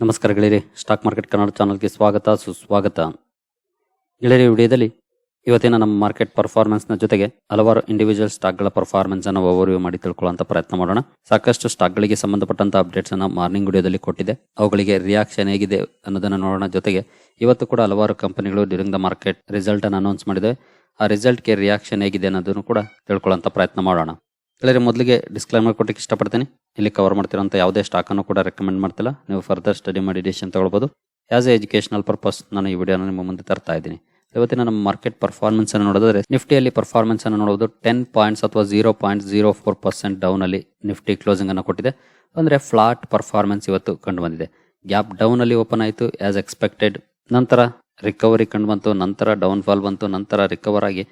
ನಮಸ್ಕಾರ ಗೆಳೆಯರಿ stock market Kannada ಚಾನಲ್ಗೆ ಸ್ವಾಗತ, ಸುಸ್ವಾಗತ. ಗೆಳೆಯರಿ ವಿಡಿಯೋದಲ್ಲಿ ಇವತ್ತಿನ ನಮ್ಮ ಮಾರ್ಕೆಟ್ ಪರ್ಫಾರ್ಮೆನ್ಸ್ನ ಜೊತೆಗೆ ಹಲವಾರು ಇಂಡಿವಿಜುವಲ್ ಸ್ಟಾಕ್ಗಳ ಪರ್ಫಾರ್ಮೆನ್ಸ್ ಅನ್ನು ಓವರ್ವ್ಯೂ ಮಾಡಿ ತಿಳ್ಕೊಳ್ಳುವಂತ ಪ್ರಯತ್ನ ಮಾಡೋಣ. ಸಾಕಷ್ಟು ಸ್ಟಾಕ್ಗಳಿಗೆ ಸಂಬಂಧಪಟ್ಟಂತ ಅಪ್ಡೇಟ್ಸ್ ಅನ್ನು ಮಾರ್ನಿಂಗ್ ವಿಡಿಯೋದಲ್ಲಿ ಕೊಟ್ಟಿದೆ ಅವುಗಳಿಗೆ ರಿಯಾಕ್ಷನ್ ಹೇಗಿದೆ ಅನ್ನೋದನ್ನು ನೋಡೋಣ ಜೊತೆಗೆ ಇವತ್ತು ಕೂಡ ಹಲವಾರು ಕಂಪನಿಗಳು ಡ್ಯೂರಿಂಗ್ ದ ಮಾರ್ಕೆಟ್ ರಿಸಲ್ಟ್ ಅನ್ನು ಅನೌನ್ಸ್ ಮಾಡಿದೆ ಆ ರಿಸಲ್ಟ್ಗೆ ರಿಯಾಕ್ಷನ್ ಹೇಗಿದೆ ಅನ್ನೋದನ್ನು ಕೂಡ ತಿಳ್ಕೊಳ್ಳುವಂತ ಪ್ರಯತ್ನ ಮಾಡೋಣ. ಗೆಳೆಯರೆ ಮೊದಲಿಗೆ ಡಿಸ್ಕ್ಲೈಮರ್ ಕೊಡಕ್ಕೆ ಇಷ್ಟಪಡ್ತೀನಿ. ಇಲ್ಲಿ ಕವರ್ ಮಾಡ್ತಿರೋಂಥ ಯಾವುದೇ ಸ್ಟಾಕನ್ನು ಕೂಡ ರೆಕಮೆಂಡ್ ಮಾಡ್ತಿಲ್ಲ. ನೀವು ಫರ್ದರ್ ಸ್ಟಡಿ ಮಾಡಿ ಡಿಸಿಷನ್ ತಗೊಳ್ಬೋದು. ಆ್ಯಸ್ ಎ ಎಜುಕೇಷನಲ್ ಪರ್ಪಸ್ ನಾನು ಈ ವಿಡಿಯೋನ ನಿಮ್ಮ ಮುಂದೆ ತರ್ತಾ ಇದ್ದೀನಿ. ಇವತ್ತಿನ ನಮ್ಮ ಮಾರ್ಕೆಟ್ ಪರ್ಫಾರ್ಮೆನ್ಸ್ ಅನ್ನು ನೋಡಿದ್ರೆ ನಿಫ್ಟಿಯಲ್ಲಿ ಪರ್ಫಾರ್ಮೆನ್ಸ್ ಅನ್ನು ನೋಡೋದು ಟೆನ್ ಪಾಯಿಂಟ್ಸ್ ಅಥವಾ zero point zero four percent ಡೌನಲ್ಲಿ Nifty closing ಅನ್ನು ಕೊಟ್ಟಿದೆ. ಅಂದರೆ ಫ್ಲಾಟ್ ಪರ್ಫಾರ್ಮೆನ್ಸ್ ಇವತ್ತು ಕಂಡು ಬಂದಿದೆ ಗ್ಯಾಪ್ ಡೌನಲ್ಲಿ ಓಪನ್ ಆಯಿತು ಆ್ಯಸ್ ಎಕ್ಸ್ಪೆಕ್ಟೆಡ್ ನಂತರ ರಿಕವರಿ ಕಂಡು ಬಂತು ನಂತರ ಡೌನ್ ಫಾಲ್ ಬಂತು, ನಂತರ ರಿಕವರ್ ಆಗಿ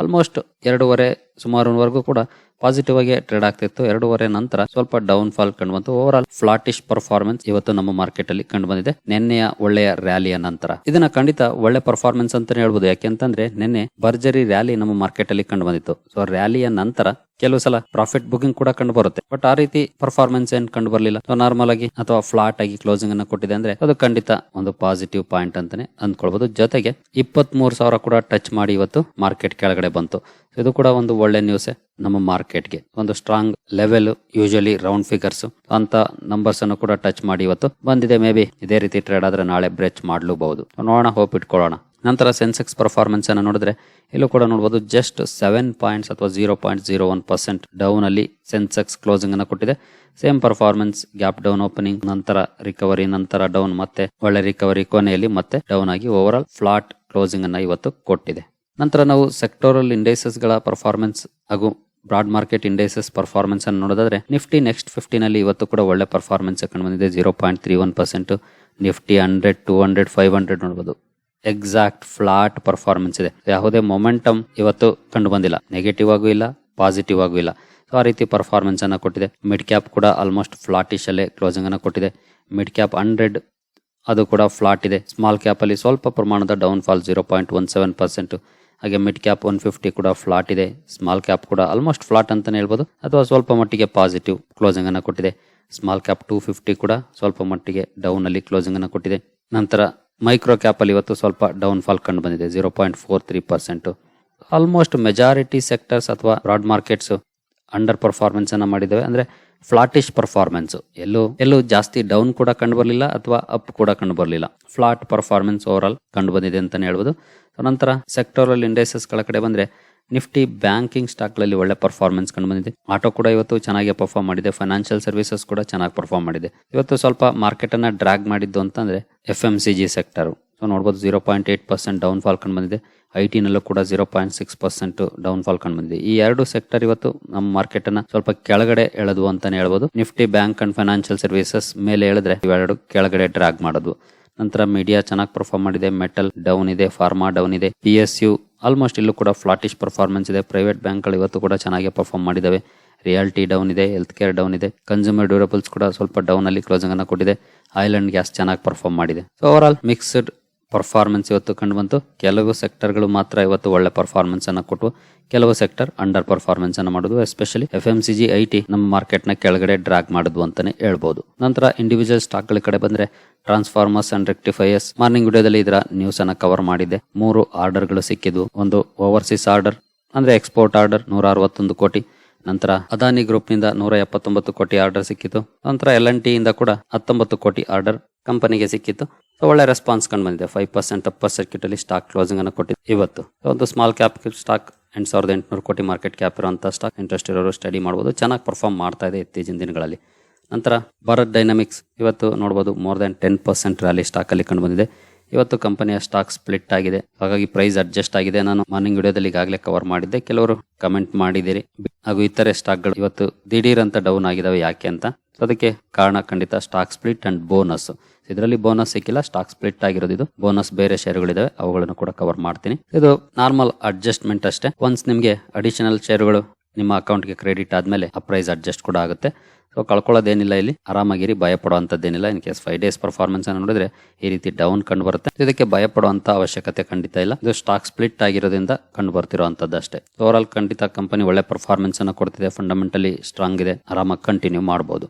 ಆಲ್ಮೋಸ್ಟ್ ಎರಡೂವರೆ ಸುಮಾರುವರೆಗೂ ಕೂಡ ಪಾಸಿಟಿವ್ ಆಗಿ ಟ್ರೇಡ್ ಆಗ್ತಿತ್ತು. ಎರಡೂವರೆ ನಂತರ ಸ್ವಲ್ಪ ಡೌನ್ ಫಾಲ್ ಕಂಡು ಬಂತು. ಓವರ್ ಆಲ್ ಫ್ಲಾಟಿಶ್ ಪರ್ಫಾರ್ಮೆನ್ಸ್ ಇವತ್ತು ನಮ್ಮ ಮಾರ್ಕೆಟ್ ಅಲ್ಲಿ ಕಂಡು ಬಂದಿದೆ. ನಿನ್ನೆಯ ಒಳ್ಳೆಯ ರ್ಯಾಲಿಯ ನಂತರ. ಇದನ್ನ ಖಂಡಿತ ಒಳ್ಳೆ ಪರ್ಫಾರ್ಮೆನ್ಸ್ ಅಂತಾನೆ ಹೇಳ್ಬೋದು. ಯಾಕೆಂತಂದ್ರೆ ನಿನ್ನೆ ಭರ್ಜರಿ ರ್ಯಾಲಿ ನಮ್ಮ ಮಾರ್ಕೆಟ್ ಅಲ್ಲಿ ಕಂಡು ಬಂದಿತ್ತು. ಸೊ ರ್ಯಾಲಿಯ ನಂತರ ಕೆಲವು ಸಲ ಪ್ರಾಫಿಟ್ ಬುಕಿಂಗ್ ಕೂಡ ಕಂಡು ಬರುತ್ತೆ. ಬಟ್ ಆ ರೀತಿ ಪರ್ಫಾರ್ಮೆನ್ಸ್ ಏನ್ ಕಂಡು ಬರಲಿಲ್ಲ. ಸೊ ನಾರ್ಮಲ್ ಆಗಿ ಅಥವಾ ಫ್ಲಾಟ್ ಆಗಿ ಕ್ಲೋಸಿಂಗ್ ಅನ್ನ ಕೊಟ್ಟಿದೆ ಅಂದ್ರೆ ಅದು ಖಂಡಿತ ಒಂದು ಪಾಸಿಟಿವ್ ಪಾಯಿಂಟ್ ಅಂತಾನೆ ಅಂದ್ಕೊಳ್ಬಹುದು ಜೊತೆಗೆ ಇಪ್ಪತ್ತ್ ಮೂರು ಸಾವಿರ ಕೂಡ ಟಚ್ ಮಾಡಿ ಇವತ್ತು ಮಾರ್ಕೆಟ್ ಕೆಳಗಡೆ ಬಂತು. ಇದು ಕೂಡ ಒಂದು ಒಳ್ಳೆ ನ್ಯೂಸ್ ನಮ್ಮ ಮಾರ್ಕೆಟ್ಗೆ. ಒಂದು strong level usually round figures ಅಂತ ನಂಬರ್ಸ್ ಅನ್ನು ಕೂಡ ಟಚ್ ಮಾಡಿ ಇವತ್ತು ಬಂದಿದೆ. ಮೇ ಬಿ ಇದೇ ರೀತಿ ಟ್ರೇಡ್ ಆದ್ರೆ ನಾಳೆ ಬ್ರೆಚ್ ಮಾಡಲೂಬಹುದು. ನೋಡೋಣ ಹೋಪ್ ಇಟ್ಕೊಳ್ಳೋಣ. ನಂತರ ಸೆನ್ಸೆಕ್ಸ್ ಪರ್ಫಾರ್ಮೆನ್ಸ್ ಅನ್ನು ನೋಡಿದ್ರೆ ಇಲ್ಲೂ ಕೂಡ ನೋಡಬಹುದು ಜಸ್ಟ್ ಸೆವೆನ್ ಪಾಯಿಂಟ್ಸ್ ಅಥವಾ zero point zero one percent down ಅಲ್ಲಿ ಸೆನ್ಸೆಕ್ಸ್ ಕ್ಲೋಸಿಂಗ್ ಅನ್ನು ಕೊಟ್ಟಿದೆ. Same performance gap down opening ನಂತರ ರಿಕವರಿ ನಂತರ ಡೌನ್ ಮತ್ತೆ ಒಳ್ಳೆ ರಿಕವರಿ ಕೊನೆಯಲ್ಲಿ ಮತ್ತೆ ಡೌನ್ ಆಗಿ ಓವರ್ ಆಲ್ ಫ್ಲಾಟ್ ಕ್ಲೋಸಿಂಗ್ ಅನ್ನ ಇವತ್ತು ಕೊಟ್ಟಿದೆ. ನಂತರ ನಾವು ಸೆಕ್ಟೋರಲ್ ಇಂಡೈಸಸ್ಗಳ ಪರ್ಫಾರ್ಮೆನ್ಸ್ ಹಾಗೂ ಬ್ರಾಡ್ ಮಾರ್ಕೆಟ್ ಇಂಡೈಸಸ್ ಪರ್ಫಾರ್ಮೆನ್ಸ್ ಅನ್ನು ನೋಡೋದಾದ್ರೆ ನಿಫ್ಟಿ ನೆಕ್ಸ್ಟ್ ಫಿಫ್ಟಿನಲ್ಲಿ ಇವತ್ತು ಕೂಡ ಒಳ್ಳೆ ಪರ್ಫಾರ್ಮೆನ್ಸ್ ಕಂಡು ಬಂದಿದೆ zero point three one percent Nifty hundred two hundred five hundred ನೋಡಬಹುದು ಎಕ್ಸಾಕ್ಟ್ ಫ್ಲಾಟ್ ಪರ್ಫಾರ್ಮೆನ್ಸ್ ಇದೆ. ಯಾವುದೇ ಮೊಮೆಂಟಮ್ ಇವತ್ತು ಕಂಡು ಬಂದಿಲ್ಲ. ನೆಗೆಟಿವ್ ಆಗೂ ಇಲ್ಲ ಪಾಸಿಟಿವ್ ಆಗೂ ಇಲ್ಲ. ಸೊ ಆ ರೀತಿ ಪರ್ಫಾರ್ಮೆನ್ಸ್ ಅನ್ನು ಕೊಟ್ಟಿದೆ. ಮಿಡ್ ಕ್ಯಾಪ್ ಕೂಡ ಆಲ್ಮೋಸ್ಟ್ ಫ್ಲಾಟಿಶ್ ಅಲ್ಲೇ ಕ್ಲೋಸಿಂಗ್ ಅನ್ನು ಕೊಟ್ಟಿದೆ. ಮಿಡ್ ಕ್ಯಾಪ್ ಹಂಡ್ರೆಡ್ ಅದು ಕೂಡ ಫ್ಲಾಟ್ ಇದೆ. ಸ್ಮಾಲ್ ಕ್ಯಾಪ್ ಅಲ್ಲಿ ಸ್ವಲ್ಪ ಪ್ರಮಾಣದ down fall zero point one seven percent ಹಾಗೆ ಮಿಡ್ ಕ್ಯಾಪ್ ಒನ್ ಫಿಫ್ಟಿ ಕೂಡ ಫ್ಲಾಟ್ ಇದೆ. ಸ್ಮಾಲ್ ಕ್ಯಾಪ್ ಕೂಡ ಆಲ್ಮೋಸ್ಟ್ ಫ್ಲಾಟ್ ಅಂತಾನೆ ಹೇಳ್ಬೋದು. ಅಥವಾ ಸ್ವಲ್ಪ ಮಟ್ಟಿಗೆ ಪಾಸಿಟಿವ್ ಕ್ಲೋಸಿಂಗ್ ಅನ್ನು ಕೊಟ್ಟಿದೆ. ಸ್ಮಾಲ್ ಕ್ಯಾಪ್ ಟೂ ಫಿಫ್ಟಿ ಕೂಡ ಸ್ವಲ್ಪ ಮಟ್ಟಿಗೆ ಡೌನ್ ಅಲ್ಲಿ ಕ್ಲೋಸಿಂಗ್ ಅನ್ನು ಕೊಟ್ಟಿದೆ. ನಂತರ ಮೈಕ್ರೋ ಕ್ಯಾಪ್ ಅಲ್ಲಿ ಇವತ್ತು ಸ್ವಲ್ಪ ಡೌನ್ ಫಾಲ್ ಕಂಡು ಬಂದಿದೆ zero point four three percent almost majority sectors ಅಥವಾ ಬ್ರಾಡ್ ಮಾರ್ಕೆಟ್ಸ್ ಅಂಡರ್ ಪರ್ಫಾರ್ಮೆನ್ಸ್ ಅನ್ನು ಮಾಡಿದ್ದಾವೆ. ಅಂದ್ರೆ ಫ್ಲಾಟಿಶ್ ಪರ್ಫಾರ್ಮೆನ್ಸ್ ಎಲ್ಲೂ ಎಲ್ಲೂ ಜಾಸ್ತಿ ಡೌನ್ ಕೂಡ ಕಂಡು ಬರಲಿಲ್ಲ ಅಥವಾ ಅಪ್ ಕೂಡ ಕಂಡು ಬರಲಿಲ್ಲ ಫ್ಲಾಟ್ ಪರ್ಫಾರ್ಮೆನ್ಸ್ ಓವರ್ ಆಲ್ ಕಂಡು ಬಂದಿದೆ ಅಂತಾನೆ ಹೇಳ್ಬೋದು. ಸೊ ನಂತರ ಸೆಕ್ಟೋರಲ್ ಇಂಡೈಸಸ್ಗಳ ಕಡೆ ಬಂದ್ರೆ ನಿಫ್ಟಿ ಬ್ಯಾಂಕಿಂಗ್ ಸ್ಟಾಕ್ಗಳಲ್ಲಿ ಒಳ್ಳೆ ಪರ್ಫಾರ್ಮೆನ್ಸ್ ಕಂಡು ಬಂದಿದೆ ಆಟೋ ಕೂಡ ಇವತ್ತು ಚೆನ್ನಾಗಿ ಪರ್ಫಾರ್ಮ್ ಮಾಡಿದೆ. ಫೈನಾನ್ಷಿಯಲ್ ಸರ್ವಿಸಸ್ ಕೂಡ ಚೆನ್ನಾಗಿ ಪರ್ಫಾರ್ಮ್ ಮಾಡಿದೆ. ಇವತ್ತು ಸ್ವಲ್ಪ ಮಾರ್ಕೆಟ್ ಡ್ರ್ಯಾಗ್ ಮಾಡಿದ್ದು ಅಂತಂದರೆ F M C G sector so ನೋಡ್ಬೋದು zero point eight percent down fall ಕಂಡು ಬಂದಿದೆ ಐ ಟಿನಲ್ಲೂ ಕೂಡ zero point six percent down fall ಕಂಡು ಬಂದಿದೆ ಈ ಎರಡು ಸೆಕ್ಟರ್ ಇವತ್ತು ನಮ್ಮ ಮಾರ್ಕೆಟ್ ಅನ್ನ ಸ್ವಲ್ಪ ಕೆಳಗಡೆ ಎಳೆದು ಅಂತಾನೆ ಹೇಳ್ಬೋದು. Nifty bank and financial services ಮೇಲೆ ಹೇಳಿದ್ರೆ ಇವೆರಡು ಕೆಳಗಡೆ ಡ್ರಾಗ್ ಮಾಡೋದು. ನಂತರ ಮೀಡಿಯಾ ಚೆನ್ನಾಗಿ ಪರ್ಫಾರ್ಮ್ ಮಾಡಿದೆ. ಮೆಟಲ್ ಡೌನ್ ಇದೆ ಫಾರ್ಮಾ ಡೌನ್ ಇದೆ ಪಿ ಎಸ್ ಯು ಆಲ್ಮೋಸ್ಟ್ ಇಲ್ಲೂ ಕೂಡ ಫ್ಲಾಟಿಶ್ ಪರ್ಫಾರ್ಮೆನ್ಸ್ ಇದೆ. ಪ್ರೈವೇಟ್ ಬ್ಯಾಂಕ್ಗಳು ಇವತ್ತು ಕೂಡ ಚೆನ್ನಾಗಿ ಪರ್ಫಾರ್ಮ್ ಮಾಡಿದಾವೆ. ರಿಯಾಲಿಟಿ ಡೌನ್ ಇದೆ ಹೆಲ್ತ್ ಕೇರ್ ಡೌನ್ ಇದೆ. ಕನ್ಸ್ಯೂಮರ್ ಡ್ಯೂರಬಲ್ಸ್ ಕೂಡ ಸ್ವಲ್ಪ ಡೌನ್ ಅಲ್ಲಿ ಕ್ಲೋಸಿಂಗ್ ಅನ್ನು ಕೊಟ್ಟಿದೆ. ಐಲ್ಯಾಂಡ್ ಗ್ಯಾಸ್ ಚೆನ್ನಾಗಿ ಪರ್ಫಾರ್ಮ್ ಮಾಡಿದೆ. So over all mixed performance ಇವತ್ತು ಕಂಡುಬಂತು. ಕೆಲವು ಸೆಕ್ಟರ್ಗಳು ಮಾತ್ರ ಇವತ್ತು ಒಳ್ಳೆ ಪರ್ಫಾರ್ಮೆನ್ಸ್ ಅನ್ನು ಕೊಟ್ಟು ಕೆಲವು ಸೆಕ್ಟರ್ ಅಂಡರ್ ಪರ್ಫಾರ್ಮೆನ್ಸ್ ಅನ್ನು ಮಾಡುದು. Especially F M C G I T ನಮ್ಮ ಮಾರ್ಕೆಟ್ನ ಕೆಳಗಡೆ ಡ್ರಾಗ್ ಮಾಡಿದ್ವು ಅಂತಾನೆ ಹೇಳ್ಬೋದು. ನಂತರ ಇಂಡಿವಿಜುವಲ್ ಸ್ಟಾಕ್ಗಳ ಕಡೆ ಬಂದ್ರೆ ಟ್ರಾನ್ಸ್ಫಾರ್ಮರ್ಸ್ ಅಂಡ್ ರೆಕ್ಟಿಫೈಯರ್ಸ್ ಮಾರ್ನಿಂಗ್ ವಿಡಿಯೋದಲ್ಲಿ ಇದರ ನ್ಯೂಸ್ ಅನ್ನು ಕವರ್ ಮಾಡಿದೆ ಮೂರು ಆರ್ಡರ್ಗಳು ಸಿಕ್ಕಿದ್ವು. ಒಂದು ಓವರ್ಸೀಸ್ ಆರ್ಡರ್ ಅಂದ್ರೆ ಎಕ್ಸ್ಪೋರ್ಟ್ ಆರ್ಡರ್ ನೂರ ಅರವತ್ತೊಂದು ಕೋಟಿ. ನಂತರ ಅದಾನಿ ಗ್ರೂಪ್ನಿಂದ ನೂರ ಎಪ್ಪತ್ತೊಂಬತ್ತು ಕೋಟಿ ಆರ್ಡರ್ ಸಿಕ್ಕಿತು ನಂತರ ಎಲ್ ಎನ್ ಟಿ ಇಂದ ಕೂಡ ಹತ್ತೊಂಬತ್ತು ಕೋಟಿ ಆರ್ಡರ್ ಕಂಪನಿಗೆ ಸಿಕ್ಕಿತ್ತು. ಸೊ ಒಳ್ಳೆ ರೆಸ್ಪಾನ್ಸ್ ಕಂಡು ಬಂದಿದೆ. ಫೈವ್ ಪರ್ಸೆಂಟ್ ಅಪ್ಪರ್ ಸರ್ಕ್ಯೂಟ್ ಅಲ್ಲಿ ಸ್ಟಾಕ್ ಕ್ಲೋಸಿಂಗ್ ಅನ್ನು ಕೊಟ್ಟಿದೆ. ಇವತ್ತು. ಒಂದು ಸ್ಮಾಲ್ ಕ್ಯಾಪ್ ಸ್ಟಾಕ್ ಎಂಟು ಸಾವಿರದ ಎಂಟುನೂರು ಕೋಟಿ ಮಾರ್ಕೆಟ್ ಕ್ಯಾಪ್ ಇರುವಂತ ಸ್ಟಾಕ್ ಇಂಟ್ರೆಸ್ಟ್ ಇರೋರು ಸ್ಟಡಿ ಮಾಡಬಹುದು ಚೆನ್ನಾಗಿ ಪರ್ಫಾರ್ಮ್ ಮಾಡ್ತಾ ಇದೆ ಇತ್ತೀಚಿನ ದಿನಗಳಲ್ಲಿ. ನಂತರ ಭಾರತ್ ಡೈನಾಮಿಕ್ಸ್ ಇವತ್ತು ನೋಡಬಹುದು more than ten percent rally stock ಅಲ್ಲಿ ಕಂಡು ಬಂದಿದೆ. ಇವತ್ತು ಕಂಪನಿಯ ಸ್ಟಾಕ್ ಸ್ಪ್ಲಿಟ್ ಆಗಿದೆ. ಹಾಗಾಗಿ ಪ್ರೈಸ್ ಅಡ್ಜಸ್ಟ್ ಆಗಿದೆ. ನಾನು ಮಾರ್ನಿಂಗ್ ವಿಡಿಯೋದಲ್ಲಿ ಈಗಾಗಲೇ ಕವರ್ ಮಾಡಿದ್ದೆ. ಕೆಲವರು ಕಮೆಂಟ್ ಮಾಡಿದಿರಿ ಹಾಗೂ ಇತರೆ ಸ್ಟಾಕ್ಗಳು ಇವತ್ತು ದಿಢೀರ್ ಅಂತ ಡೌನ್ ಆಗಿದಾವೆ. ಯಾಕೆ ಅಂತ? ಅದಕ್ಕೆ ಕಾರಣ ಖಂಡಿತ ಸ್ಟಾಕ್ ಸ್ಪ್ಲಿಟ್ ಅಂಡ್ ಬೋನಸ್ ಇದರಲ್ಲಿ ಬೋನಸ್ ಸಿಕ್ಕಿಲ್ಲ. ಸ್ಟಾಕ್ ಸ್ಪ್ಲಿಟ್ ಆಗಿರೋದು ಇದು. ಬೋನಸ್ ಬೇರೆ ಶೇರುಗಳಿದಾವೆ ಅವುಗಳನ್ನು ಕೂಡ ಕವರ್ ಮಾಡ್ತೀನಿ. ಇದು ನಾರ್ಮಲ್ ಅಡ್ಜಸ್ಟ್ಮೆಂಟ್ ಅಷ್ಟೇ. ಒನ್ಸ್ ನಿಮಗೆ ಅಡಿಷನಲ್ ಶೇರುಗಳು ನಿಮ್ಮ ಅಕೌಂಟ್ಗೆ ಕ್ರೆಡಿಟ್ ಆದಮೇಲೆ, ಆ ಪ್ರೈಸ್ ಅಡ್ಜಸ್ಟ್ ಕೂಡ ಆಗುತ್ತೆ. ಸೊ ಕಳ್ಕೊಳ್ಳೋದೇನಿಲ್ಲ ಇಲ್ಲಿ. ಆರಾಮಾಗಿರಿ ಭಯ ಪಡುವಂಥದ್ದೇನಿಲ್ಲ in case five days performance ಅನ್ನು ನೋಡಿದ್ರೆ ಈ ರೀತಿ ಡೌನ್ ಕಂಡು ಬರುತ್ತೆ. ಇದಕ್ಕೆ ಭಯ ಪಡುವಂತ ಅವಶ್ಯಕತೆ ಖಂಡಿತ ಇಲ್ಲ. ಇದು ಸ್ಟಾಕ್ ಸ್ಪ್ಲಿಟ್ ಆಗಿರೋದ್ರಿಂದ ಕಂಡು ಬರ್ತಿರುವಂತದ್ದು ಅಷ್ಟೇ. ಓವರ್ ಆಲ್ ಖಂಡಿತ ಕಂಪನಿ ಒಳ್ಳೆ ಪರ್ಫಾರ್ಮೆನ್ಸ್ ಅನ್ನು ಕೊಡ್ತಿದೆ. ಫಂಡಮೆಂಟಲಿ ಸ್ಟ್ರಾಂಗ್ ಇದೆ. ಆರಾಮಾಗಿ ಕಂಟಿನ್ಯೂ ಮಾಡಬಹುದು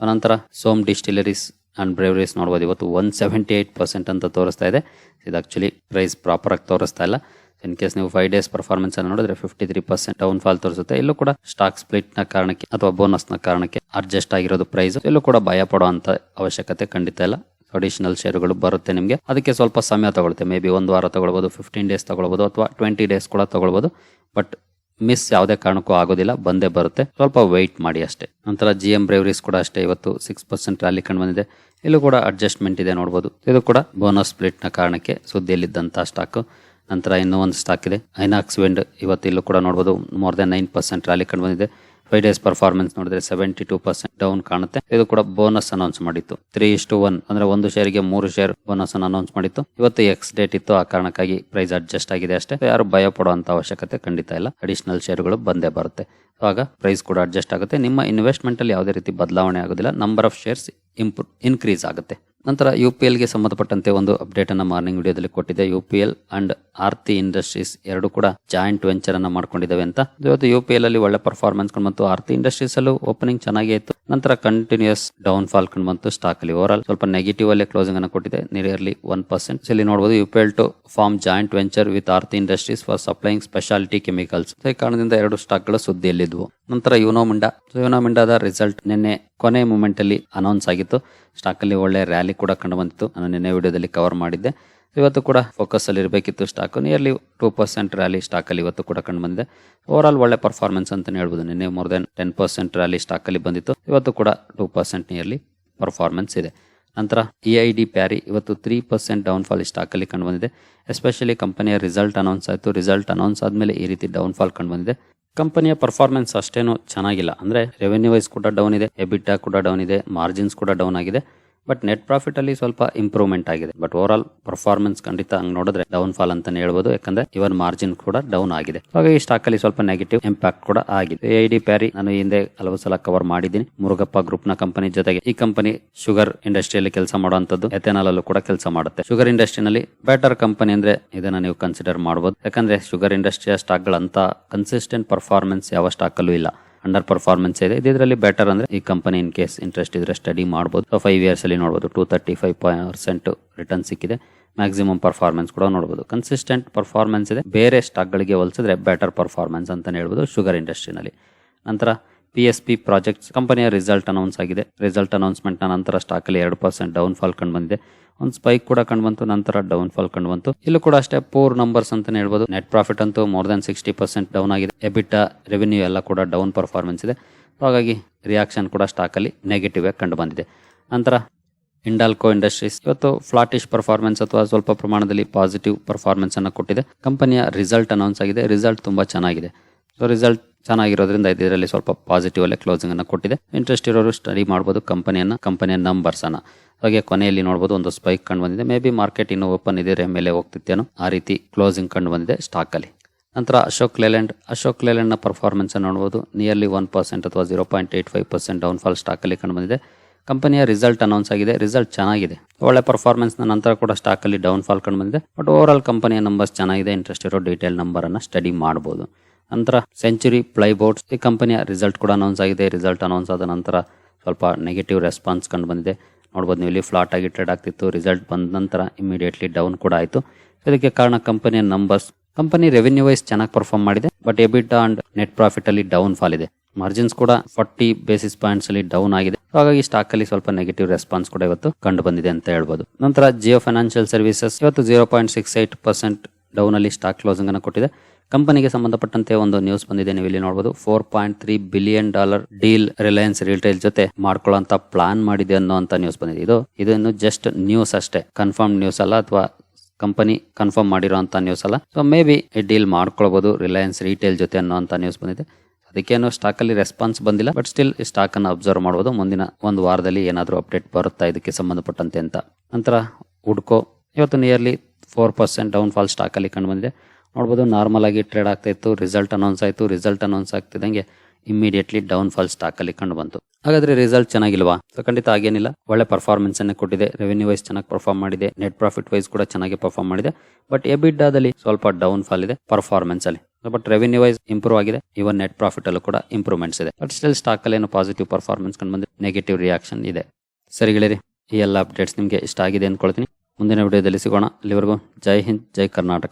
ಅನಂತರ ಸೋಮ್ ಡಿಸ್ಟಿಲರೀಸ್ ಅಂಡ್ ಬ್ರೇವರೀಸ್ ನೋಡ್ಬೋದು. ಇವತ್ತು ಒನ್ ಸೆವೆಂಟಿ ಏಯ್ಟ್ ಪರ್ಸೆಂಟ್ ಅಂತ ತೋರಿಸ್ತಾ ಇದೆ. ಇದು ಆ್ಯಕ್ಚುಲಿ ಪ್ರೈಸ್ ಪ್ರಾಪರಾಗಿ ತೋರಿಸ್ತಾ ಇಲ್ಲ. ಇನ್ ಕೇಸ್ ನೀವು ಫೈವ್ ಡೇಸ್ ಪರ್ಫಾರ್ಮೆನ್ಸ್ ಅನ್ನು ನೋಡಿದ್ರೆ fifty three percent down fall ತೋರಿಸುತ್ತೆ. ಇಲ್ಲೂ ಕೂಡ ಸ್ಟಾಕ್ ಸ್ಪ್ಲಿಟ್ನ ಕಾರಣಕ್ಕೆ ಅಥವಾ ಬೋನಸ್ನ ಕಾರಣಕ್ಕೆ ಅಡ್ಜಸ್ಟ್ ಆಗಿರೋದು ಪ್ರೈಸ್ ಇಲ್ಲೂ ಕೂಡ ಭಯ ಪಡುವಂತ ಅವಶ್ಯಕತೆ ಖಂಡಿತ ಇಲ್ಲ. ಅಡಿಷನಲ್ ಶೇರುಗಳು ಬರುತ್ತೆ ನಿಮಗೆ. ಅದಕ್ಕೆ ಸ್ವಲ್ಪ ಸಮಯ ತಗೊಳುತ್ತೆ ಮೇ ಬಿ ಒಂದು ವಾರ ತಗೊಳ್ಬೋದು ಫಿಫ್ಟೀನ್ ಡೇಸ್ ತಗೊಳ್ಬೋದು ಅಥವಾ ಟ್ವೆಂಟಿ ಡೇಸ್ ಕೂಡ ತಗೊಳ್ಬೋದು. ಬಟ್ ಮಿಸ್ ಯಾವುದೇ ಕಾರಣಕ್ಕೂ ಆಗೋದಿಲ್ಲ, ಬಂದೇ ಬರುತ್ತೆ. ಸ್ವಲ್ಪ ವೆಯ್ಟ್ ಮಾಡಿ ಅಷ್ಟೇ. ನಂತರ ಜಿ ಎಂ ಬ್ರೇವರೀಸ್ ಕೂಡ ಅಷ್ಟೇ, ಇವತ್ತು ಸಿಕ್ಸ್ ಪರ್ಸೆಂಟ್ ರ್ಯಾಲಿ ಕಂಡು ಬಂದಿದೆ. ಇಲ್ಲೂ ಕೂಡ ಅಡ್ಜಸ್ಟ್ಮೆಂಟ್ ಇದೆ ನೋಡ್ಬೋದು. ಇದು ಕೂಡ ಬೋನಸ್ ಸ್ಪ್ಲಿಟ್ನ ಕಾರಣಕ್ಕೆ ಸುದ್ದಿಯಲ್ಲಿದ್ದಂಥ ಸ್ಟಾಕ್ ನಂತರ ಇನ್ನೂ ಒಂದು ಸ್ಟಾಕ್ ಇದೆ. ಐನಾಕ್ಸ್ ವೆಂಡ್ ಇವತ್ತು ಇಲ್ಲೂ ಕೂಡ ನೋಡ್ಬೋದು more than nine percent rally ಕಂಡು ಬಂದಿದೆ. ಫೈವ್ ಡೇಸ್ ಪರ್ಫಾರ್ಮೆನ್ಸ್ ನೋಡಿದ್ರೆ ಸೆವೆಂಟಿ ಟೂ ಪರ್ಸೆಂಟ್ ಡೌನ್ ಕಾಣುತ್ತೆ. ಇದು ಕೂಡ ಬೋನಸ್ ಅನೌನ್ಸ್ ಮಾಡಿತ್ತು. ತ್ರೀ ಇಷ್ಟು ಒನ್ ಅಂದ್ರೆ ಒಂದು ಶೇರ್ಗೆ ಮೂರು ಶೇರ್ ಬೋನಸ್ ಅನ್ನು ಅನೌನ್ಸ್ ಮಾಡಿತ್ತು. ಇವತ್ತು ಎಕ್ಸ್ ಡೇಟ್ ಇತ್ತು, ಆ ಕಾರಣಕ್ಕಾಗಿ ಪ್ರೈಸ್ ಅಡ್ಜಸ್ಟ್ ಆಗಿದೆ ಅಷ್ಟೇ. ಯಾರು ಭಯ ಪಡುವಂತ ಅವಶ್ಯಕತೆ ಖಂಡಿತ ಇಲ್ಲ. ಅಡಿಷನಲ್ ಶೇರ್ಗಳು ಬಂದೇ ಬರುತ್ತೆ. ಆಗ ಪ್ರೈಸ್ ಕೂಡ ಅಡ್ಜಸ್ಟ್ ಆಗುತ್ತೆ. ನಿಮ್ಮ ಇನ್ವೆಸ್ಟ್ಮೆಂಟ್ ಅಲ್ಲಿ ಯಾವುದೇ ರೀತಿ ಬದಲಾವಣೆ ಆಗೋದಿಲ್ಲ. Number of shares improve increase ಆಗುತ್ತೆ. ನಂತರ ಯು ಪಿ ಎಲ್ಗೆ ಸಂಬಂಧಪಟ್ಟಂತೆ ಒಂದು ಅಪ್ಡೇಟ್ ಅನ್ನ ಮಾರ್ನಿಂಗ್ ವಿಡಿಯೋದಲ್ಲಿ ಕೊಟ್ಟಿದೆ. U P L and Aarti Industries ಎರಡು ಕೂಡ ಜಾಯಿಂಟ್ ವೆಂಚರ್ ಅನ್ನ ಮಾಡ್ಕೊಂಡಿದ್ದಾವೆ ಅಂತ. ಇವತ್ತು ಯು ಪಿ ಎಲ್ ಅಲ್ಲಿ ಒಳ್ಳೆ ಪರ್ಫಾರ್ಮೆನ್ಸ್ ಕಂಡು ಬಂತು ಆರ್ತಿ ಇಂಡಸ್ಟ್ರೀಸ್ ಅಲ್ಲೂ ಓಪನಿಂಗ್ ಚೆನ್ನಾಗಿ ಇತ್ತು. ನಂತರ ಕಂಟಿನ್ಯೂಸ್ ಡೌನ್ ಫಾಲ್ ಕಂಡು ಬಂತು ಸ್ಟಾಕ್ ಅಲ್ಲಿ ಓವರ್ ಆಲ್ ಸ್ವಲ್ಪ ನೆಗೆಟಿವ್ ಅಲ್ಲಿ ಕ್ಲೋಸಿಂಗ್ ಅನ್ನು ಕೊಟ್ಟಿದೆ. ನಿಯರ್ಲಿ ಒನ್ ಪರ್ಸೆಂಟ್ ಇಲ್ಲಿ ನೋಡಬಹುದು U P L to form joint venture with Aarti Industries for supplying speciality chemicals ಈ ಕಾರಣದಿಂದ ಎರಡು ಸ್ಟಾಕ್ಗಳು ಸುದ್ದಿಯಲ್ಲಿದ್ವು. ನಂತರ ಯುನೋ ಮಿಂಡಾ. ಯುನೋ ಮಿಂಡಾದ ರಿಸಲ್ಟ್ ನಿನ್ನೆ ಕೊನೆ ಮೂಮೆಂಟ್ ಅಲ್ಲಿ ಅನೌನ್ಸ್ ಆಗಿತ್ತು. ಸ್ಟಾಕ್ ಅಲ್ಲಿ ಒಳ್ಳೆ ರ್ಯಾಲಿ ಕೂಡ ಕಂಡು ಬಂದಿತ್ತು. ನಾನು ನಿನ್ನೆ ವಿಡಿಯೋದಲ್ಲಿ ಕವರ್ ಮಾಡಿದ್ದೆ. ಇವತ್ತು ಕೂಡ ಫೋಕಸ್ ಅಲ್ಲಿ ಇರಬೇಕಿತ್ತು stock nearly two percent rally stock ಅಲ್ಲಿ ಇವತ್ತು ಕೂಡ ಕಂಡು ಬಂದಿದೆ. ಓವರ್ ಆಲ್ ಒಳ್ಳೆ ಪರ್ಫಾರ್ಮೆನ್ಸ್ ಅಂತ ಹೇಳ್ಬೋದು. ನಿನ್ನೆ more than ten percent rally stock ಅಲ್ಲಿ ಬಂದಿತ್ತು. ಇವತ್ತು ಕೂಡ ಟೂ ಪರ್ಸೆಂಟ್ ನಿಯರ್ಲಿ ಪರ್ಫಾರ್ಮೆನ್ಸ್ ಇದೆ. ನಂತರ ಇ ಐ ಡಿ ಪ್ಯಾರಿ ಇವತ್ತು three percent down fall stock ಅಲ್ಲಿ ಕಂಡು ಬಂದಿದೆ. ಎಸ್ಪೆಷಲಿ ಕಂಪನಿಯ ರಿಸಲ್ಟ್ ಅನೌನ್ಸ್ ಆಯಿತು. ರಿಸಲ್ಟ್ ಅನೌನ್ಸ್ ಆದಮೇಲೆ ಈ ರೀತಿ ಡೌನ್ ಫಾಲ್ ಕಂಡು ಬಂದಿದೆ. ಕಂಪನಿಯ ಪರ್ಫಾರ್ಮೆನ್ಸ್ ಅಷ್ಟೇನು ಚೆನ್ನಾಗಿಲ್ಲ. ಅಂದ್ರೆ ರೆವೆನ್ಯೂ ವೈಸ್ ಕೂಡ ಡೌನ್ ಇದೆ ಎಬಿಟಾ ಕೂಡ ಡೌನ್ ಇದೆ ಮಾರ್ಜಿನ್ಸ್ ಕೂಡ ಡೌನ್ ಆಗಿದೆ. ಬಟ್ ನೆಟ್ ಪ್ರಾಫಿಟ್ ಅಲ್ಲಿ ಸ್ವಲ್ಪ ಇಂಪ್ರೂವ್ಮೆಂಟ್ ಆಗಿದೆ. ಬಟ್ ಓವರ್ ಆಲ್ ಪರ್ಫಾರ್ಮೆನ್ಸ್ ಖಂಡಿತ ಹಂಗ್ ನೋಡಿದ್ರೆ ಡೌನ್ ಫಾಲ್ ಅಂತಾನೆ ಹೇಳ್ಬೋದು. ಯಾಕಂದ್ರೆ ಇವನ್ ಮಾರ್ಜಿನ್ ಕೂಡ ಡೌನ್ ಆಗಿದೆ. ಹಾಗಾಗಿ ಈ ಸ್ಟಾಕ್ ಅಲ್ಲಿ ಸ್ವಲ್ಪ ನೆಗೆಟಿವ್ ಇಂಪ್ಯಾಕ್ಟ್ ಕೂಡ ಆಗಿದೆ. ಎ ಡಿ ಪ್ಯಾರಿ ನಾನು ಹಿಂದೆ ಹಲವು ಸಲ ಕವರ್ ಮಾಡಿದ್ದೀನಿ. ಮುರುಗಪ್ಪ ಗ್ರೂಪ್ನ ಕಂಪನಿ ಜೊತೆಗೆ ಈ ಕಂಪನಿ ಶುಗರ್ ಇಂಡಸ್ಟ್ರಿಯಲ್ಲಿ ಕೆಲಸ ಮಾಡುವಂತದ್ದು ಎಥೆನಾಲ್ ಅಲ್ಲೂ ಕೂಡ ಕೆಲಸ ಮಾಡುತ್ತೆ. ಶುಗರ್ ಇಂಡಸ್ಟ್ರಿನಲ್ಲಿ ಬೆಟರ್ ಕಂಪನಿ ಅಂದ್ರೆ ಇದನ್ನ ನೀವು ಕನ್ಸಿಡರ್ ಮಾಡಬಹುದು ಯಾಕಂದ್ರೆ ಶುಗರ್ ಇಂಡಸ್ಟ್ರಿಯ ಸ್ಟಾಕ್ ಗಳಂತ ಕನ್ಸಿಸ್ಟೆಂಟ್ ಪರ್ಫಾರ್ಮೆನ್ಸ್ ಯಾವ ಸ್ಟಾಕ್ ಅಲ್ಲೂ ಇಲ್ಲ. ಅಂಡರ್ ಪರ್ಫಾರ್ಮೆನ್ಸ್ ಇದೆ. ಇದರಲ್ಲಿ ಬೆಟರ್ ಅಂದ್ರೆ ಈ ಕಂಪನಿ ಇನ್ ಕೇಸ್ ಇಂಟ್ರೆಸ್ಟ್ ಇದ್ರೆ ಸ್ಟಡಿ ಮಾಡಬಹುದು ಫೈವ್ ಇಯರ್ಸ್ ಅಲ್ಲಿ ನೋಡಬಹುದು two thirty five percent return ಸಿಕ್ಕಿದೆ. ಮ್ಯಾಕ್ಸಿಮಮ್ ಪರ್ಫಾರ್ಮೆನ್ಸ್ ಕೂಡ ನೋಡಬಹುದು ಕನ್ಸಿಸ್ಟೆಂಟ್ ಪರ್ಫಾರ್ಮೆನ್ಸ್ ಇದೆ. ಬೇರೆ ಸ್ಟಾಕ್ ಗಳಿಗೆ ಹೋಲಿಸಿದ್ರೆ ಬೆಟರ್ ಪರ್ಫಾರ್ಮೆನ್ಸ್ ಅಂತಾನೆ ಹೇಳ್ಬೋದು ಶುಗರ್ ಇಂಡಸ್ಟ್ರಿನಲ್ಲಿ ನಂತರ ಪಿ ಎಸ್ ಪಿ ಪ್ರಾಜೆಕ್ಟ್ಸ್ ಕಂಪನಿಯ ರಿಸಲ್ಟ್ ಅನೌನ್ಸ್ ಆಗಿದೆ. ರಿಸಲ್ಟ್ ಅನೌನ್ಸ್ಮೆಂಟ್ನ ನಂತರ ಸ್ಟಾಕಲ್ಲಿ ಎರಡು ಪರ್ಸೆಂಟ್ ಡೌನ್ ಫಾಲ್ ಕಂಡು ಬಂದಿದೆ. ಒಂದು ಸ್ಪೈಕ್ ಕೂಡ ಕಂಡು ಬಂತು, ನಂತರ ಡೌನ್ ಫಾಲ್ ಕಂಡು ಬಂತು. ಇಲ್ಲೂ ಕೂಡ ಅಷ್ಟೇ ಪೂರ್ ನಂಬರ್ಸ್ ಅಂತಲೇ ಹೇಳ್ಬೋದು. ನೆಟ್ ಪ್ರಾಫಿಟ್ ಅಂತೂ more than sixty percent down ಆಗಿದೆ. ಎಬಿಟ ರೆವೆನ್ಯೂ ಎಲ್ಲ ಕೂಡ ಡೌನ್ ಪರ್ಫಾರ್ಮೆನ್ಸ್ ಇದೆ. ಹಾಗಾಗಿ ರಿಯಾಕ್ಷನ್ ಕೂಡ ಸ್ಟಾಕಲ್ಲಿ ನೆಗೆಟಿವ್ ಆಗಿ ಕಂಡು ಬಂದಿದೆ. ನಂತರ ಇಂಡಾಲ್ಕೋ ಇಂಡಸ್ಟ್ರೀಸ್ ಇವತ್ತು ಫ್ಲಾಟಿಶ್ ಪರ್ಫಾರ್ಮೆನ್ಸ್ ಅಥವಾ ಸ್ವಲ್ಪ ಪ್ರಮಾಣದಲ್ಲಿ ಪಾಸಿಟಿವ್ ಪರ್ಫಾರ್ಮೆನ್ಸ್ ಅನ್ನು ಕೊಟ್ಟಿದೆ. ಕಂಪನಿಯ ರಿಸಲ್ಟ್ ಅನೌನ್ಸ್ ಆಗಿದೆ. ರಿಸಲ್ಟ್ ತುಂಬಾ ಚೆನ್ನಾಗಿದೆ. ಸೊ ರಿಸಲ್ಟ್ ಚೆನ್ನಾಗಿರೋದ್ರಿಂದ ಇದರಲ್ಲಿ ಸ್ವಲ್ಪ ಪಾಸಿಟಿವ್ ಅಲ್ಲೇ ಕ್ಲೋಸಿಂಗ್ ಅನ್ನು ಕೊಟ್ಟಿದೆ. ಇಂಟ್ರೆಸ್ಟ್ ಇರೋರು ಸ್ಟಡಿ ಮಾಡಬಹುದು ಕಂಪನಿಯನ್ನ ಕಂಪನಿಯ ನಂಬರ್ಸ್ ಅನ್ನ. ಹಾಗೆ ಕೊನೆಯಲ್ಲಿ ನೋಡಬಹುದು ಒಂದು ಸ್ಪೈಕ್ ಕಂಡು ಬಂದಿದೆ. ಮೇ ಬಿ ಮಾರ್ಕೆಟ್ ಇನ್ನು ಓಪನ್ ಇದೆ ಮೇಲೆ ಹೋಗ್ತಿತ್ತೇನೋ ಆ ರೀತಿ ಕ್ಲೋಸಿಂಗ್ ಕಂಡು ಬಂದಿದೆ ಸ್ಟಾಕ್ ಅಲ್ಲಿ. ನಂತರ ಅಶೋಕ್ ಲೇಲ್ಯಾಂಡ್ ಅಶೋಕ್ ಲೇಲ್ಯಾಂಡ್ನ ಪರ್ಫಾರ್ಮೆನ್ಸ್ ನೋಡಬಹುದು ನಿಯರ್ಲಿ ಒನ್ ಪರ್ಸೆಂಟ್ ಅಥವಾ zero point eight five percent down fall stock ಅಲ್ಲಿ ಕಂಡು ಬಂದಿದೆ. ಕಂಪನಿಯ ರಿಸಲ್ಟ್ ಅನೌನ್ಸ್ ಆಗಿದೆ. ರಿಸಲ್ಟ್ ಚೆನ್ನಾಗಿದೆ. ಒಳ್ಳೆ ಪರ್ಫಾರ್ಮೆನ್ಸ್ನ ನಂತರ ಕೂಡ ಸ್ಟಾಕ್ ಅಲ್ಲಿ ಡೌನ್ ಫಾಲ್ ಕಂಡು ಬಂದಿದೆ. ಬಟ್ ಓವರ್ ಆಲ್ ಕಂಪನಿಯ ನಂಬರ್ಸ್ ಚೆನ್ನಾಗಿದೆ. ಇಂಟ್ರೆಸ್ಟ್ ಇರೋ ಡೀಟೇಲ್ ನಂಬರ್ ಅನ್ನ ಸ್ಟಡಿ ಮಾಡಬಹುದು ನಂತರ ಸೆಂಚುರಿ ಪ್ಲೈಬೋರ್ಡ್ಸ್ ಈ ಕಂಪನಿಯ ರಿಸಲ್ಟ್ ಕೂಡ ಅನೌನ್ಸ್ ಆಗಿದೆ. ರಿಸಲ್ಟ್ ಅನೌನ್ಸ್ ಆದ ನಂತರ ಸ್ವಲ್ಪ ನೆಗೆಟಿವ್ ರೆಸ್ಪಾನ್ಸ್ ಕಂಡು ಬಂದಿದೆ. ನೋಡ್ಬೋದು ನೀವು ಇಲ್ಲಿ ಫ್ಲಾಟ್ ಆಗಿ ಟ್ರೇಡ್ ಆಗ್ತಿತ್ತು. ರಿಸಲ್ಟ್ ಬಂದ ನಂತರ ಇಮಿಡಿಯೇಟ್ಲಿ ಡೌನ್ ಕೂಡ ಆಯಿತು. ಇದಕ್ಕೆ ಕಾರಣ ಕಂಪನಿಯ ನಂಬರ್ಸ್ ಕಂಪನಿ ರೆವೆನ್ಯೂ ವೈಸ್ ಚೆನ್ನಾಗಿ ಪರ್ಫಾರ್ಮ್ ಮಾಡಿದೆ. But EBITDA and net profit ಅಲ್ಲಿ ಡೌನ್ ಫಾಲ್ ಇದೆ. ಮಾರ್ಜಿನ್ಸ್ ಕೂಡ ಫಾರ್ಟಿ ಬೇಸಿಸ್ ಪಾಯಿಂಟ್ಸ್ ಅಲ್ಲಿ ಡೌನ್ ಆಗಿದೆ. ಹಾಗಾಗಿ ಸ್ಟಾಕ್ ಅಲ್ಲಿ ಸ್ವಲ್ಪ ನೆಗೆಟಿವ್ ರೆಸ್ಪಾನ್ಸ್ ಕೂಡ ಇವತ್ತು ಕಂಡು ಬಂದಿದೆ ಅಂತ ಹೇಳ್ಬೋದು. ನಂತರ ಜಿಯೋ ಫೈನಾನ್ಷಿಯಲ್ ಸರ್ವಿಸಸ್ ಇವತ್ತು zero point six eight percent down ಅಲ್ಲಿ ಸ್ಟಾಕ್ ಕ್ಲೋಸಿಂಗ್ ಅನ್ನು ಕೊಟ್ಟಿದೆ. ಕಂಪನಿಗೆ ಸಂಬಂಧಪಟ್ಟಂತೆ ಒಂದು ನ್ಯೂಸ್ ಬಂದಿದೆ, ನೀವು ಇಲ್ಲಿ ನೋಡಬಹುದು four point three billion dollar deal Reliance Retail ಜೊತೆ ಮಾಡ್ಕೊಳ್ಳೋಂತ ಪ್ಲಾನ್ ಮಾಡಿದೆ ಅನ್ನೋಂತ ನ್ಯೂಸ್ ಬಂದಿದೆ. ಇದು ಇದನ್ನು ಜಸ್ಟ್ ನ್ಯೂಸ್ ಅಷ್ಟೇ. ಕನ್ಫರ್ಮ್ ನ್ಯೂಸ್ ಅಲ್ಲ, ಅಥವಾ ಕಂಪನಿ ಕನ್ಫರ್ಮ್ ಮಾಡಿರೋಂಥ ನ್ಯೂಸ್ ಅಲ್ಲ. ಸೊ ಮೇ ಬಿ ಡೀಲ್ ಮಾಡ್ಕೊಳ್ಬಹುದು ರಿಲಯನ್ಸ್ ರಿಟೇಲ್ ಜೊತೆ ಅನ್ನೋಂಥ ನ್ಯೂಸ್ ಬಂದಿದೆ. ಅದಕ್ಕೇನು ಸ್ಟಾಕ್ ಅಲ್ಲಿ ರೆಸ್ಪಾನ್ಸ್ ಬಂದಿಲ್ಲ ಬಟ್ ಸ್ಟಿಲ್ ಸ್ಟಾಕ್ ಅನ್ನು ಅಬ್ಸರ್ವ್ ಮಾಡಬಹುದು ಮುಂದಿನ ಒಂದು ವಾರದಲ್ಲಿ ಏನಾದರೂ ಅಪ್ಡೇಟ್ ಬರುತ್ತಾ ಇದಕ್ಕೆ ಸಂಬಂಧಪಟ್ಟಂತೆ ಅಂತ. ನಂತರ ಹುಡ್ಕೋ ಇವತ್ತು nearly four percent down fall stock ಅಲ್ಲಿ ಕಂಡು ಬಂದಿದೆ. ನೋಡ್ಬೋದು ನಾರ್ಮಲ್ ಆಗಿ ಟ್ರೇಡ್ ಆಗ್ತಾ ಇತ್ತು ರಿಸಲ್ಟ್ ಅನೌನ್ಸ್ ಆಯಿತು ರಿಸಲ್ಟ್ ಅನೌನ್ಸ್ ಆಗ್ತಿದ್ದಂಗೆ ಇಮಿಡಿಯೇಟ್ಲಿ ಡೌನ್ ಫಾಲ್ ಸ್ಟಾಕ್ ಅಲ್ಲಿ ಕಂಡು ಬಂತು. ಹಾಗಾದ್ರೆ ರಿಸಲ್ಟ್ ಚೆನ್ನಾಗಿಲ್ವಾ? ಸೊ ಖಂಡಿತ ಆಗೇನಿಲ್ಲ ಒಳ್ಳೆ ಪರ್ಫಾರ್ಮೆನ್ಸ್ ಅನ್ನು ಕೊಟ್ಟಿದೆ ರೆವೆನ್ಯೂ ವೈಸ್ ಚೆನ್ನಾಗಿ ಪರ್ಫಾರ್ಮ್ ಮಾಡಿದೆ ನೆಟ್ ಪ್ರಾಫಿಟ್ ವೈಸ್ ಕೂಡ ಚೆನ್ನಾಗಿ ಪರ್ಫಾರ್ಮ್ ಮಾಡಿದೆ ಬಟ್ ಎಬಿಡ್ಡಾದಲ್ಲಿ ಸ್ವಲ್ಪ ಡೌನ್ ಫಾಲ್ ಇದೆ ಪರ್ಫಾರ್ಮೆನ್ಸ್ ಅಲ್ಲಿ. ಬಟ್ ರೆವೆನ್ಯೂ ವೈಸ್ ಇಂಪ್ರೂವ್ ಆಗಿದೆ ಇವನ್ ನೆಟ್ ಪ್ರಾಫಿಟ್ ಅಲ್ಲೂ ಕೂಡ ಇಂಪ್ರೂವ್ಮೆಂಟ್ಸ್ ಇದೆ. ಬಟ್ ಸ್ಟಿಲ್ ಸ್ಟಾಕ್ ಅಲ್ಲಿ ಏನೋ ಪಾಸಿಟಿವ್ ಪರ್ಫಾರ್ಮೆನ್ಸ್ ಕಂಡು ಬಂದ್ರೆ ನೆಗೆಟಿವ್ ರಿಯಾಕ್ಷನ್ ಇದೆ. ಸರಿ ಗೆಳೆಯರಿ, ಈ ಎಲ್ಲ ಅಪ್ಡೇಟ್ಸ್ ನಿಮಗೆ ಇಷ್ಟ ಆಗಿದೆ ಅಂದ್ಕೊಳ್ತೀನಿ ಮುಂದಿನ ವಿಡಿಯೋದಲ್ಲಿ ಸಿಗೋಣ. ಅಲ್ಲಿವರೆಗೂ ಜೈ ಹಿಂದ್, ಜೈ ಕರ್ನಾಟಕ.